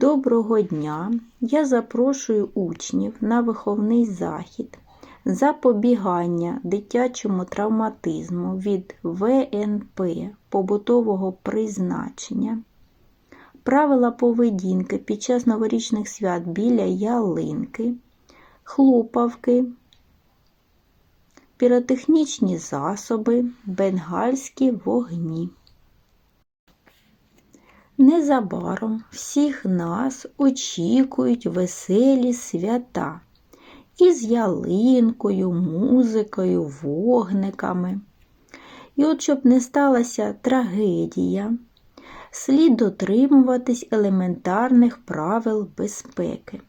Доброго дня! Я запрошую учнів на виховний захід запобігання дитячому травматизму від ВНП побутового призначення, правила поведінки під час новорічних свят біля ялинки, хлопавки, піротехнічні засоби, бенгальські вогні. Незабаром всіх нас очікують веселі свята із ялинкою, музикою, вогниками. І от щоб не сталася трагедія, слід дотримуватись елементарних правил безпеки.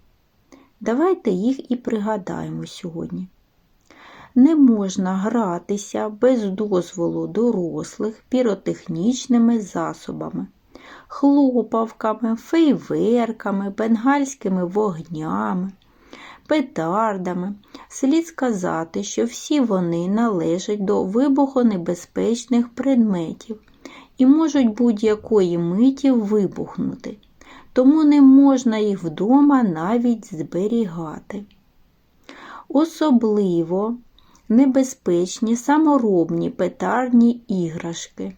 Давайте їх і пригадаємо сьогодні. Не можна гратися без дозволу дорослих піротехнічними засобами хлопавками, фейверками, бенгальськими вогнями, петардами. Слід сказати, що всі вони належать до вибухонебезпечних предметів і можуть будь-якої миті вибухнути, тому не можна їх вдома навіть зберігати. Особливо небезпечні саморобні петарні іграшки.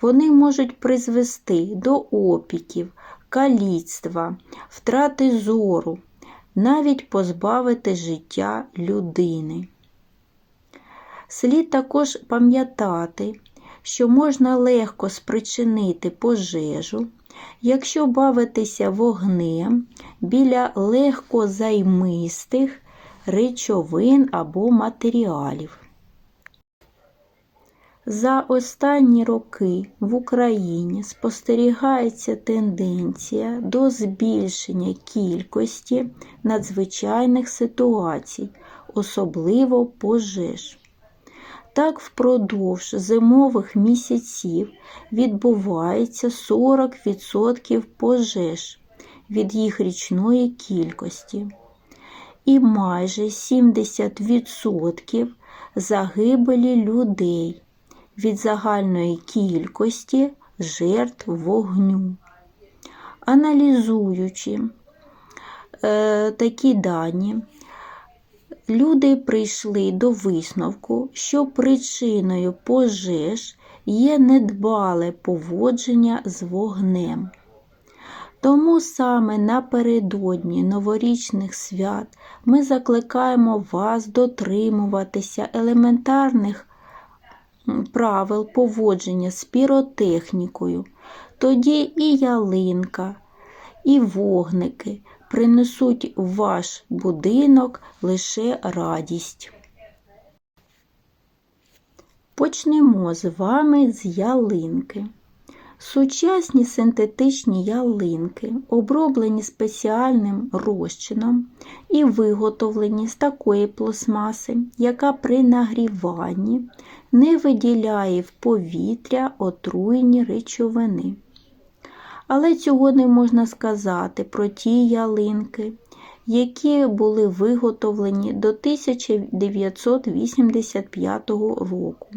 Вони можуть призвести до опіків, каліцтва, втрати зору, навіть позбавити життя людини. Слід також пам'ятати, що можна легко спричинити пожежу, якщо бавитися вогнем біля легкозаймистих речовин або матеріалів. За останні роки в Україні спостерігається тенденція до збільшення кількості надзвичайних ситуацій, особливо пожеж. Так, впродовж зимових місяців відбувається 40% пожеж від їх річної кількості, і майже 70% загибелі людей від загальної кількості жертв вогню. Аналізуючи е, такі дані, люди прийшли до висновку, що причиною пожеж є недбале поводження з вогнем. Тому саме напередодні новорічних свят ми закликаємо вас дотримуватися елементарних правил поводження з піротехнікою, тоді і ялинка, і вогники принесуть в ваш будинок лише радість. Почнемо з вами з ялинки. Сучасні синтетичні ялинки, оброблені спеціальним розчином і виготовлені з такої пластмаси, яка при нагріванні не виділяє в повітря отруйні речовини. Але цього не можна сказати про ті ялинки, які були виготовлені до 1985 року.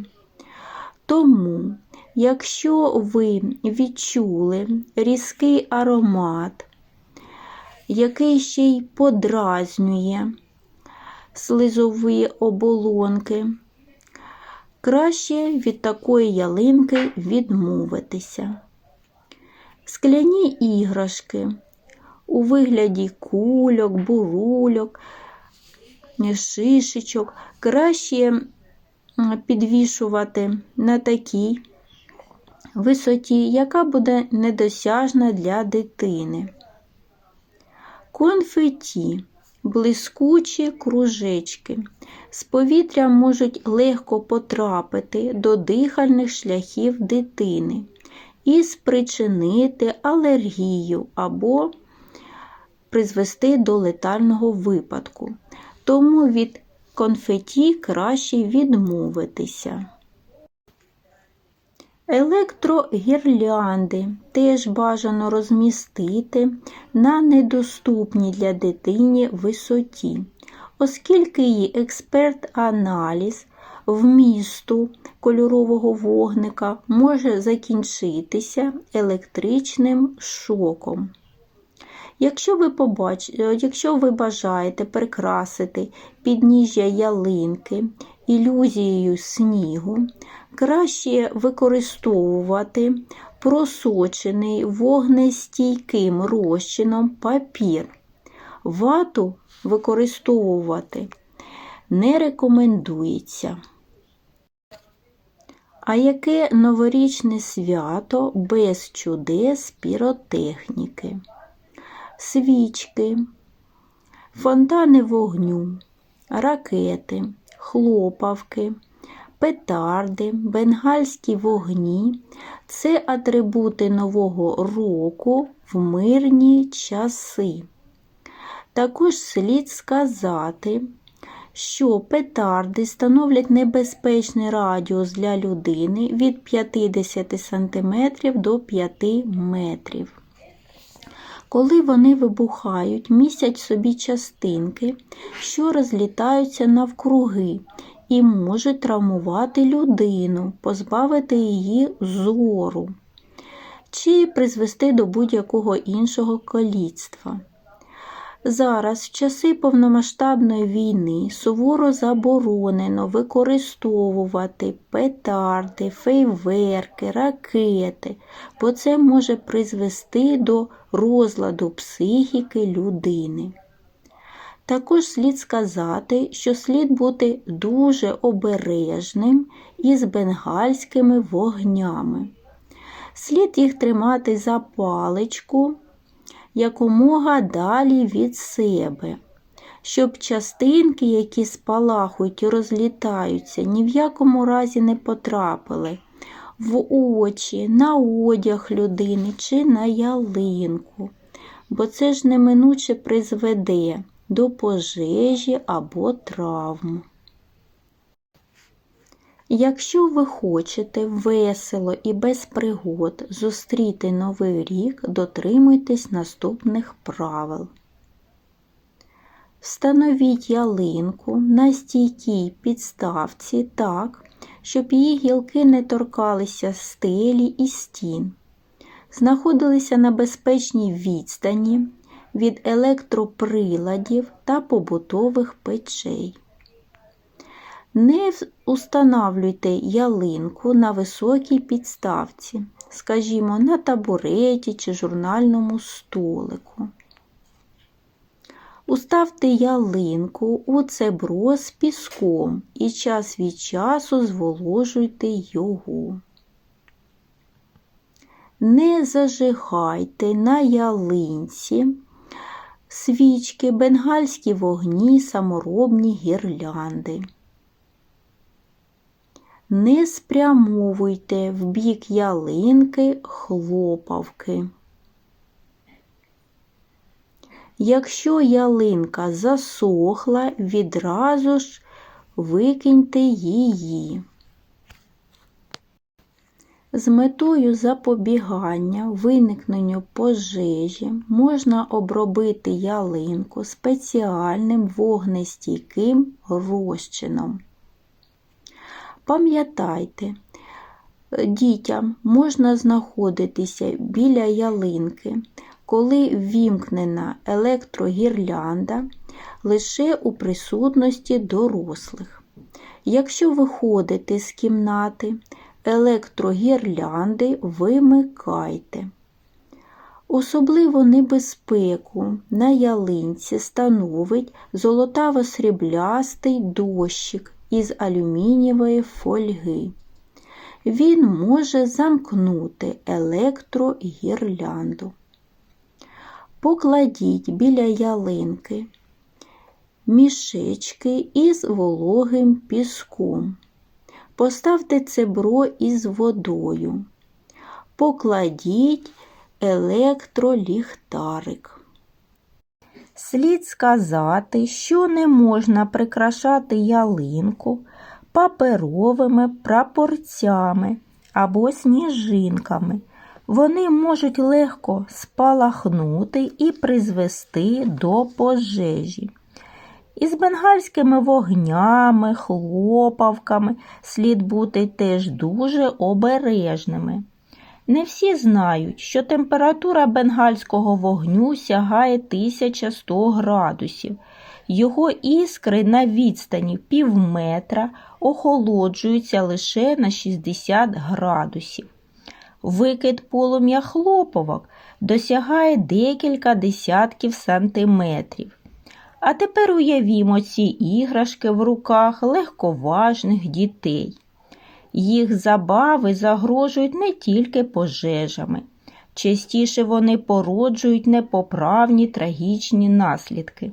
Тому, якщо ви відчули різкий аромат, який ще й подразнює слизові оболонки, краще від такої ялинки відмовитися. Скляні іграшки у вигляді кульок, бурульок, шишечок краще підвішувати на такій висоті, яка буде недосяжна для дитини. Конфеті блискучі кружечки. З повітря можуть легко потрапити до дихальних шляхів дитини і спричинити алергію або призвести до летального випадку. Тому від конфеті краще відмовитися. Електрогірлянди теж бажано розмістити на недоступній для дитині висоті, оскільки її експерт-аналіз вмісту кольорового вогника може закінчитися електричним шоком. Якщо ви, побач... е, Якщо ви бажаєте прикрасити підніжжя ялинки ілюзією снігу, краще використовувати просочений вогнестійким розчином папір. Вату використовувати не рекомендується. А яке новорічне свято без чудес піротехніки? Свічки, фонтани вогню, ракети, хлопавки, петарди, бенгальські вогні це атрибути Нового року в мирні часи. Також слід сказати, що петарди становлять небезпечний радіус для людини від 50 см до 5 метрів. Коли вони вибухають, містять собі частинки, що розлітаються навкруги і можуть травмувати людину, позбавити її зору чи призвести до будь-якого іншого каліцтва. Зараз, в часи повномасштабної війни, суворо заборонено використовувати петарди, фейверки, ракети, бо це може призвести до розладу психіки людини. Також слід сказати, що слід бути дуже обережним із бенгальськими вогнями. Слід їх тримати за паличку якомога далі від себе, щоб частинки, які спалахують і розлітаються, ні в якому разі не потрапили в очі, на одяг людини чи на ялинку, бо це ж неминуче призведе до пожежі або травм. Якщо ви хочете весело і без пригод зустріти Новий рік, дотримуйтесь наступних правил. Встановіть ялинку на стійкій підставці так, щоб її гілки не торкалися стелі і стін, знаходилися на безпечній відстані від електроприладів та побутових печей. Не устанавлюйте ялинку на високій підставці, скажімо, на табуреті чи журнальному столику. Уставте ялинку у цебро з піском і час від часу зволожуйте його. Не зажигайте на ялинці свічки, бенгальські вогні, саморобні гірлянди. Не спрямовуйте в бік ялинки хлопавки. Якщо ялинка засохла, відразу ж викиньте її. З метою запобігання виникненню пожежі можна обробити ялинку спеціальним вогнестійким розчином. Пам'ятайте, дітям можна знаходитися біля ялинки, коли ввімкнена електрогірлянда лише у присутності дорослих. Якщо виходите з кімнати, електрогірлянди вимикайте. Особливу небезпеку на ялинці становить золотаво-сріблястий дощик із алюмінієвої фольги. Він може замкнути електрогірлянду. Покладіть біля ялинки мішечки із вологим піском. Поставте цебро із водою. Покладіть електроліхтарик. Слід сказати, що не можна прикрашати ялинку паперовими прапорцями або сніжинками. Вони можуть легко спалахнути і призвести до пожежі. Із бенгальськими вогнями, хлопавками слід бути теж дуже обережними. Не всі знають, що температура бенгальського вогню сягає 1100 градусів. Його іскри на відстані пів метра охолоджуються лише на 60 градусів. Викид полум'я хлоповок досягає декілька десятків сантиметрів. А тепер уявімо ці іграшки в руках легковажних дітей. Їх забави загрожують не тільки пожежами. Частіше вони породжують непоправні трагічні наслідки.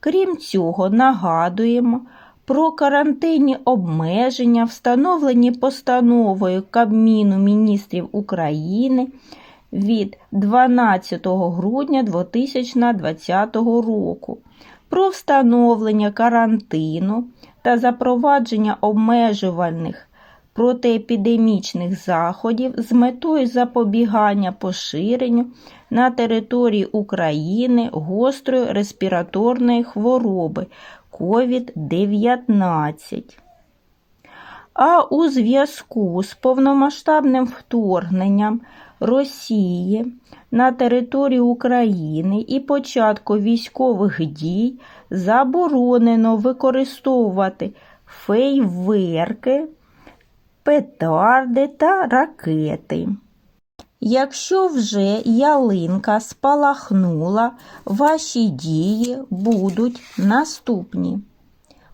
Крім цього, нагадуємо про карантинні обмеження, встановлені постановою Кабміну міністрів України від 12 грудня 2020 року про встановлення карантину та запровадження обмежувальних протиепідемічних заходів з метою запобігання поширенню на території України гострої респіраторної хвороби COVID-19. А у зв'язку з повномасштабним вторгненням Росії на територію України і початку військових дій заборонено використовувати фейверки, петарди та ракети. Якщо вже ялинка спалахнула, ваші дії будуть наступні.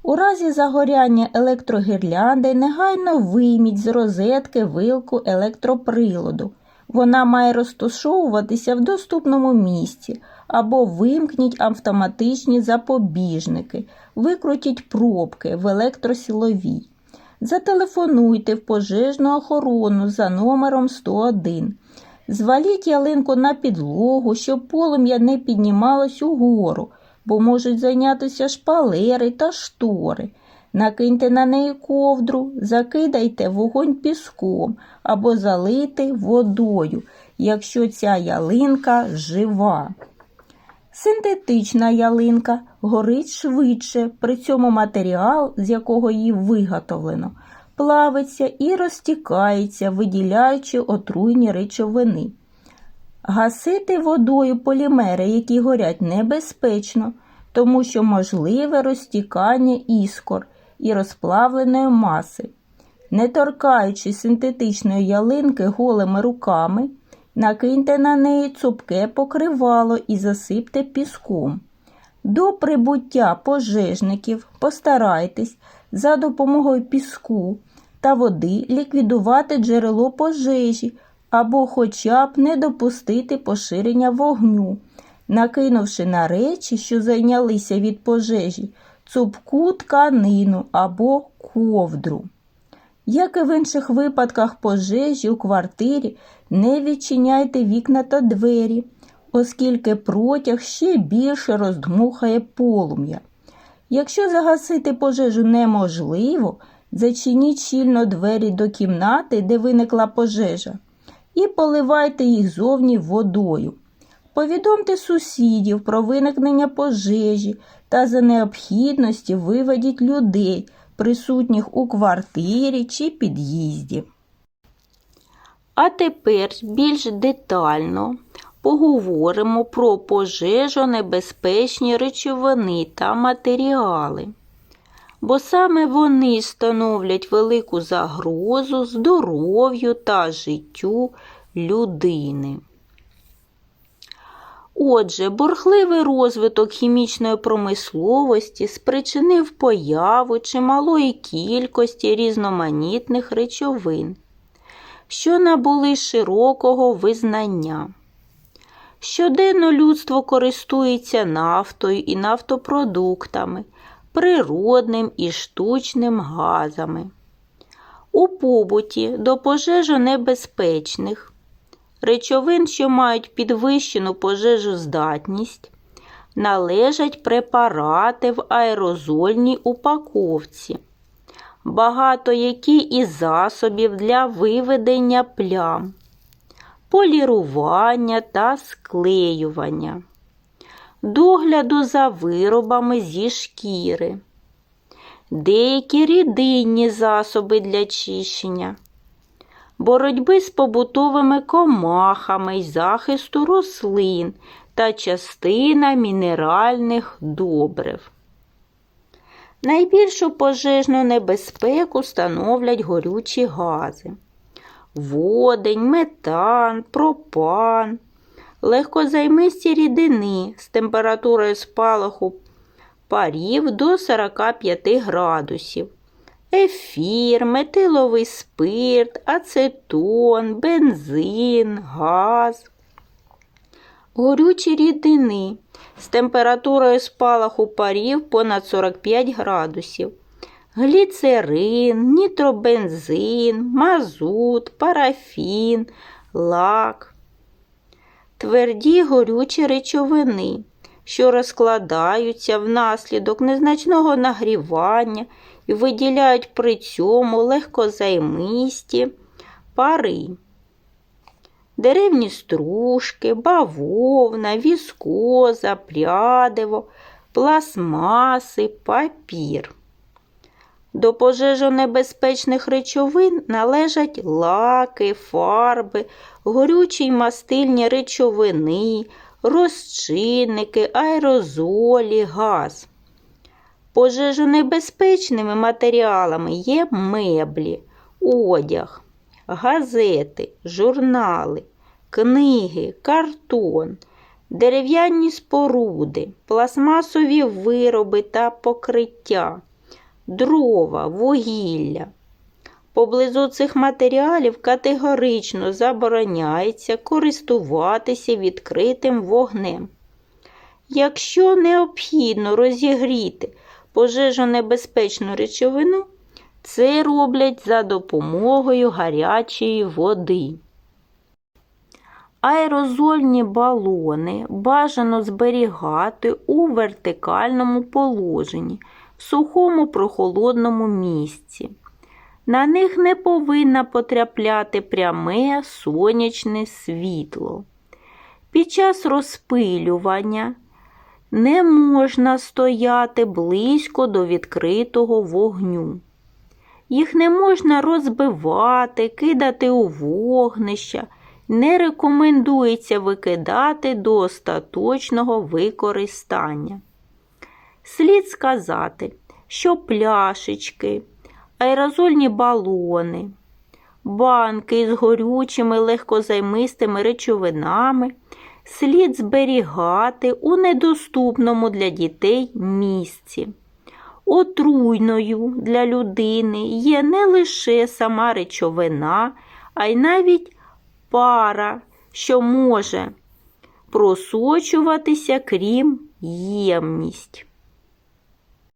У разі загоряння електрогірлянди негайно вийміть з розетки вилку електроприладу. Вона має розташовуватися в доступному місці або вимкніть автоматичні запобіжники, викрутіть пробки в електросиловій. Зателефонуйте в пожежну охорону за номером 101. Зваліть ялинку на підлогу, щоб полум'я не піднімалось угору, бо можуть зайнятися шпалери та штори. Накиньте на неї ковдру, закидайте вогонь піском або залийте водою, якщо ця ялинка жива. Синтетична ялинка горить швидше, при цьому матеріал, з якого її виготовлено, плавиться і розтікається, виділяючи отруйні речовини. Гасити водою полімери, які горять небезпечно, тому що можливе розтікання іскор і розплавленої маси. Не торкаючи синтетичної ялинки голими руками, накиньте на неї цупке покривало і засипте піском. До прибуття пожежників постарайтесь за допомогою піску та води ліквідувати джерело пожежі або хоча б не допустити поширення вогню, накинувши на речі, що зайнялися від пожежі, цупку тканину або ковдру. Як і в інших випадках пожежі у квартирі, не відчиняйте вікна та двері, оскільки протяг ще більше роздмухає полум'я. Якщо загасити пожежу неможливо, зачиніть щільно двері до кімнати, де виникла пожежа, і поливайте їх зовні водою. Повідомте сусідів про виникнення пожежі та за необхідності виведіть людей, присутніх у квартирі чи під'їзді. А тепер більш детально поговоримо про пожежонебезпечні речовини та матеріали, бо саме вони становлять велику загрозу здоров'ю та життю людини. Отже, бурхливий розвиток хімічної промисловості спричинив появу чималої кількості різноманітних речовин, що набули широкого визнання. Щоденно людство користується нафтою і нафтопродуктами, природним і штучним газами. У побуті до пожежонебезпечних речовин, що мають підвищену пожежоздатність, належать препарати в аерозольній упаковці, багато які із засобів для виведення плям, полірування та склеювання, догляду за виробами зі шкіри, деякі рідинні засоби для чищення боротьби з побутовими комахами й захисту рослин та частина мінеральних добрив. Найбільшу пожежну небезпеку становлять горючі гази. Водень, метан, пропан, легкозаймисті рідини з температурою спалаху парів до 45 градусів, ефір, метиловий спирт, ацетон, бензин, газ. Горючі рідини. З температурою спалаху парів понад 45 градусів, гліцерин, нітробензин, мазут, парафін, лак, тверді горючі речовини, що розкладаються внаслідок незначного нагрівання і виділяють при цьому легкозаймисті пари. Деревні стружки, бавовна, віскоза, прядиво, пластмаси, папір. До пожежонебезпечних речовин належать лаки, фарби, горючі й мастильні речовини, розчинники, аерозолі, газ. Пожежонебезпечними матеріалами є меблі, одяг, газети, журнали, книги, картон, дерев'яні споруди, пластмасові вироби та покриття, дрова, вугілля. Поблизу цих матеріалів категорично забороняється користуватися відкритим вогнем. Якщо необхідно розігріти пожежонебезпечну речовину, це роблять за допомогою гарячої води. Аерозольні балони бажано зберігати у вертикальному положенні в сухому прохолодному місці. На них не повинно потрапляти пряме сонячне світло. Під час розпилювання не можна стояти близько до відкритого вогню. Їх не можна розбивати, кидати у вогнища, не рекомендується викидати до остаточного використання. Слід сказати, що пляшечки, аерозольні балони, банки з горючими легкозаймистими речовинами слід зберігати у недоступному для дітей місці. Отруйною для людини є не лише сама речовина, а й навіть пара, що може просочуватися крім ємність.